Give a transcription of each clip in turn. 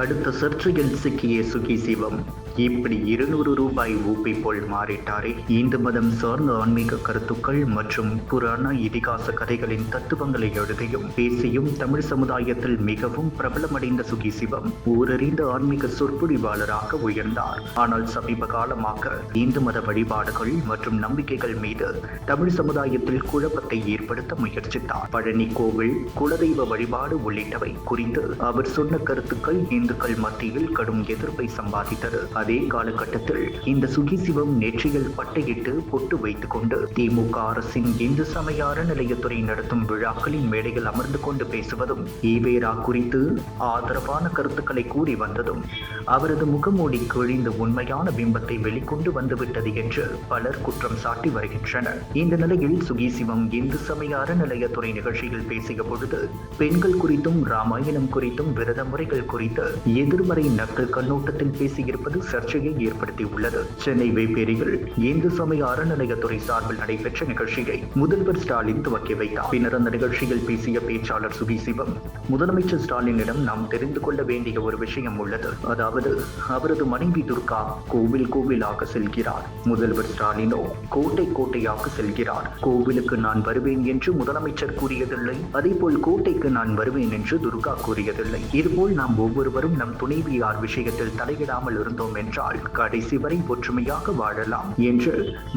அடுத்த சர்ச்சையில் சிக்கிய சுகி சிவம். இப்படி இருநூறு ரூபாய் ஊப்பி போல் மாறிட்டாரே. இந்து மதம் சார்ந்த ஆன்மீக கருத்துக்கள் மற்றும் புராண இதிகாச கதைகளின் தத்துவங்களை எழுதியும் பேசியும் தமிழ் சமுதாயத்தில் மிகவும் பிரபலமடைந்த சுகி சிவம் ஊரறிந்த ஆன்மீக சொற்பொழிவாளராக உயர்ந்தார். ஆனால் சமீப காலமாக இந்து மத வழிபாடுகள் மற்றும் நம்பிக்கைகள் மீது தமிழ் சமுதாயத்தில் குழப்பத்தை ஏற்படுத்த முயற்சித்தார். பழனி கோவில் குலதெய்வ வழிபாடு உள்ளிட்டவை குறித்து அவர் சொன்ன கருத்துக்கள் இந்துக்கள் மத்தியில் கடும் எதிர்ப்பை சம்பாதித்தது. அதே காலகட்டத்தில் இந்த சுகிசிவம் நெற்றியில் பட்டையிட்டு பொட்டு வைத்துக் கொண்டு திமுக அரசின் இந்து சமய அறநிலையத்துறை நடத்தும் விழாக்களின் மேடையில் அமர்ந்து கொண்டு பேசுவதும் ஈவேரா குறித்து ஆதரவான கருத்துக்களை கூறி வந்ததும் அவரது முகமூடி கிழிந்த உண்மையான பிம்பத்தை வெளிக்கொண்டு வந்துவிட்டது என்று பலர் குற்றம் சாட்டி வருகின்றனர். இந்த நிலையில் சுகிசிவம் இந்து சமய அறநிலையத்துறை நிகழ்ச்சியில் பேசிய பொழுது பெண்கள் குறித்தும் ராமாயணம் குறித்தும் விரத முறைகள் குறித்து எதிர்மறை நக்கல் கண்ணோட்டத்தில் பேசியிருப்பது சர்ச்சையை ஏற்படுத்தியுள்ளது. சென்னை வேப்பேரியில் இந்து சமய அறநிலையத்துறை சார்பில் நடைபெற்ற நிகழ்ச்சியை முதல்வர் ஸ்டாலின் துவக்கி வைத்தார். பின்னர் அந்த நிகழ்ச்சியில் பேசிய பேச்சாளர் சுகி சிவம் முதலமைச்சர் ஸ்டாலினிடம் நாம் தெரிந்து கொள்ள வேண்டிய ஒரு விஷயம் உள்ளது. அதாவது அவரது மனைவி துர்கா கோவில் கோவிலாக செல்கிறார். முதல்வர் ஸ்டாலினோ கோட்டை கோட்டையாக செல்கிறார். கோவிலுக்கு நான் வருவேன் என்று முதலமைச்சர் கூறியதில்லை. அதேபோல் கோட்டைக்கு நான் வருவேன் என்று துர்கா கூறியதில்லை. இதுபோல் நாம் ஒவ்வொருவரும் நம் துணைவியார் விஷயத்தில் தலையிடாமல் இருந்தோம் என்றால் கடைசி வரை ஒற்றுமையாக வாழலாம் என்று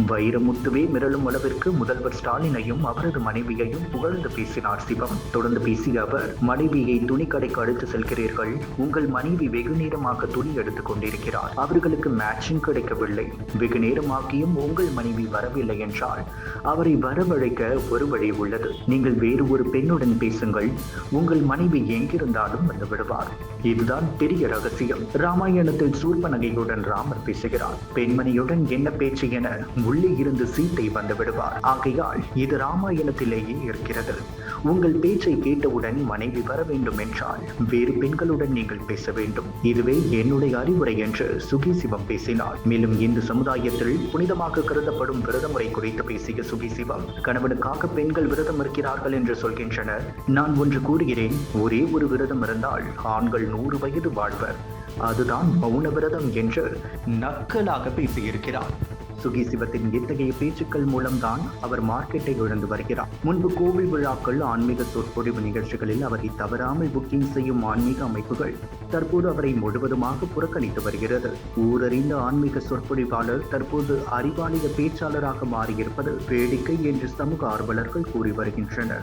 வைரமுத்துவே மிரளும் அளவிற்கு முதல்வர் ஸ்டாலினையும் அவரது மனைவியையும் புகழ்ந்து பேசினார் சிவம். தொடர்ந்து பேசிய அவர் மனைவியை துணி கடைக்கு அழைத்து செல்கிறீர்கள். உங்கள் மனைவி வெகு நேரமாக துணி எடுத்துக் கொண்டிருக்கிறார். அவர்களுக்கு மேட்சிங் கிடைக்கவில்லை. வெகு நேரமாகியும் உங்கள் மனைவி வரவில்லை என்றால் அவரை வரவழைக்க ஒரு வழி உள்ளது. நீங்கள் வேறு ஒரு பெண்ணுடன் பேசுங்கள். உங்கள் மனைவி எங்கிருந்தாலும் வந்து விடுவார். இதுதான் பெரிய ரகசியம். ராமாயணத்தில் சூர்பனகையுடன் ராமர் பேசுகிறார். பெண்மணியுடன் என்ன பேச்சு என உள்ளே இருந்து சீத்தை வந்து விடுவார். ஆகையால் இது ராமாயணத்திலேயே இருக்கிறது. உங்கள் பேச்சை கேட்டவுடன் மனைவி வர வேண்டும் என்றால் வேறு பெண்களுடன் நீங்கள் பேச வேண்டும். இதுவே என்னுடைய அறிவுரை என்று சுகி சிவம் பேசினார். மேலும் இந்த சமுதாயத்தில் புனிதமாக கருதப்படும் விரத முறை குறித்து பேசிய சுகி சிவம் கணவனுக்காக பெண்கள் விரதம் இருக்கிறார்கள் என்று சொல்கின்றனர். நான் ஒன்று கூறுகிறேன். ஒரே ஒரு விரதம் இருந்தால் ஆண்கள் நூறு வயது வாழ்வர். அதுதான் மௌனவிரதம் என்று நக்கலாக பேசியிருக்கிறார். சுகி சிவத்தின் இத்தகைய பேச்சுக்கள் மூலம்தான் அவர் மார்க்கெட்டை இழந்து வருகிறார். முன்பு கோவில் விழாக்கள் ஆன்மீக சொற்பொழிவு நிகழ்ச்சிகளில் அவரை தவறாமல் புக்கிங் செய்யும் ஆன்மீக அமைப்புகள் தற்போது அவரை முழுவதுமாக புறக்கணித்து வருகிறது. ஊரறிந்த ஆன்மீக சொற்பொழிவாளர் தற்போது அறிவாலய பேச்சாளராக மாறியிருப்பது வேடிக்கை என்று சமூக ஆர்வலர்கள் கூறி வருகின்றனர்.